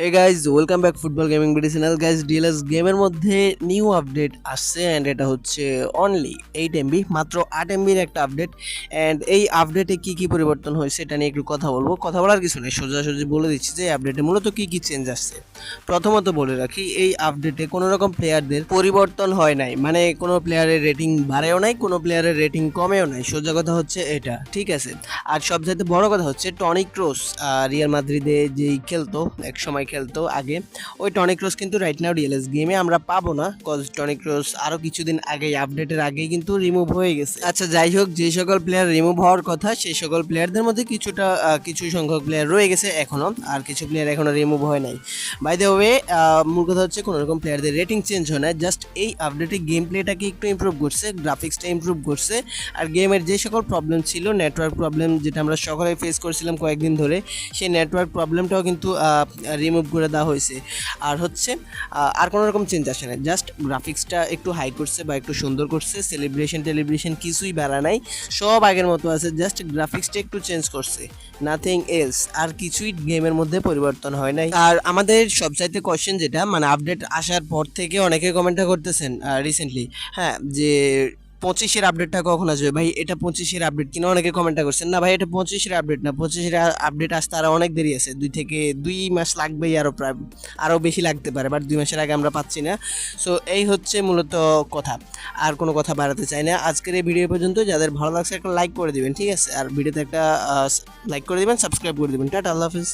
Hey guys welcome back football gaming BD channel guys DLS গেমের মধ্যে new update আসছে and এটা হচ্ছে অনলি এইট এমবি মাত্র আট এমবির একটা আপডেট অ্যান্ড এই আপডেটে কি কি পরিবর্তন হয়েছে এটা নিয়ে একটু কথা বলব। কথা বলার কিছু নেই, সোজাসুজি বলে দিচ্ছি যে আপডেটে মূলত কি কি চেঞ্জ আসছে। প্রথমত বলে রাখি, এই আপডেটে কোনো রকম প্লেয়ারদের পরিবর্তন হয় নাই। মানে কোনো প্লেয়ারের রেটিং বাড়েও নাই, কোনো প্লেয়ারের রেটিং কমেও নাই। সোজা কথা হচ্ছে এটা, ঠিক আছে? আর সবচাইতে বড় কথা হচ্ছে টনিক ক্রোস রিয়াল মাদ্রিদে যেই খেলতো এক সময় খেলতো আগে। ওই টনিক ক্রোস কিন্তু রাইট নাও ডিএলএস গেমে আমরা পাবো না কজ টনিক ক্রোস আরও কিছুদিন আগেই আপডেটের আগেই কিন্তু রিমুভ হয়ে গেছে। আচ্ছা যাই হোক, যে সকল প্লেয়ার রিমুভ হওয়ার কথা, সেই সকল প্লেয়ারদের মধ্যে কিছুটা কিছু সংখ্যক প্লেয়ার রয়ে গেছে এখনও আর কিছু প্লেয়ার এখনও রিমুভ হয় নাই। বাই দ্য ওয়ে মূল কথা হচ্ছে কোনো রকম প্লেয়ারদের রেটিং চেঞ্জ হয় না জাস্ট এই আপডেটে গেম প্লেটাকে একটু ইমপ্রুভ করছে গ্রাফিক্সটা ইমপ্রুভ করছে, আর গেমের যে সকল প্রবলেম ছিল নেটওয়ার্ক প্রবলেম যেটা আমরা সকলে ফেস করছিলাম কয়েকদিন ধরে, সেই নেটওয়ার্ক প্রবলেমটাও কিন্তু রিমুভ করে দেওয়া হয়েছে। আর হচ্ছে আর কোনো রকম চেঞ্জ আসে না জাস্ট গ্রাফিক্সটা একটু হাই করছে বা একটু সুন্দর করছে সেলিব্রেশন টেলিব্রেশন কিছুই বেড়া নাই। সব আগের মতো আছে জাস্ট গ্রাফিক্সটা একটু চেঞ্জ করছে। নাথিং এলস আর কিছুই গেমের মধ্যে পরিবর্তন হয় নাই। আর আমাদের সবচাইতে কোয়েশ্চেন যেটা মানে আপডেট আসার পর থেকে অনেকে কমেন্টটা করতেছেন রিসেন্টলি হ্যাঁ যে পঁচিশের আপডেটটা কখন আসবে? ভাই, এটা পঁচিশের আপডেট কিনা? অনেকে কমেন্টটা করছেন, না ভাই, এটা পঁচিশের আপডেট না। পঁচিশের আপডেট আসতে আরও অনেক দেরি আছে। দুই থেকে দুই মাস লাগবেই আরও প্রায় আরও বেশি লাগতে পারে বাট দুই মাসের আগে আমরা পাচ্ছি না। সো এই হচ্ছে মূলত কথা। আর কোনো কথা বাড়াতে চাই না। আজকের এই ভিডিও পর্যন্ত, যাদের ভালো লাগছে একটা লাইক করে দিবেন, ঠিক আছে? আর ভিডিওতে একটা লাইক করে দিবেন সাবস্ক্রাইব করে দিবেন। টাটা, আল্লাহ হাফিজ।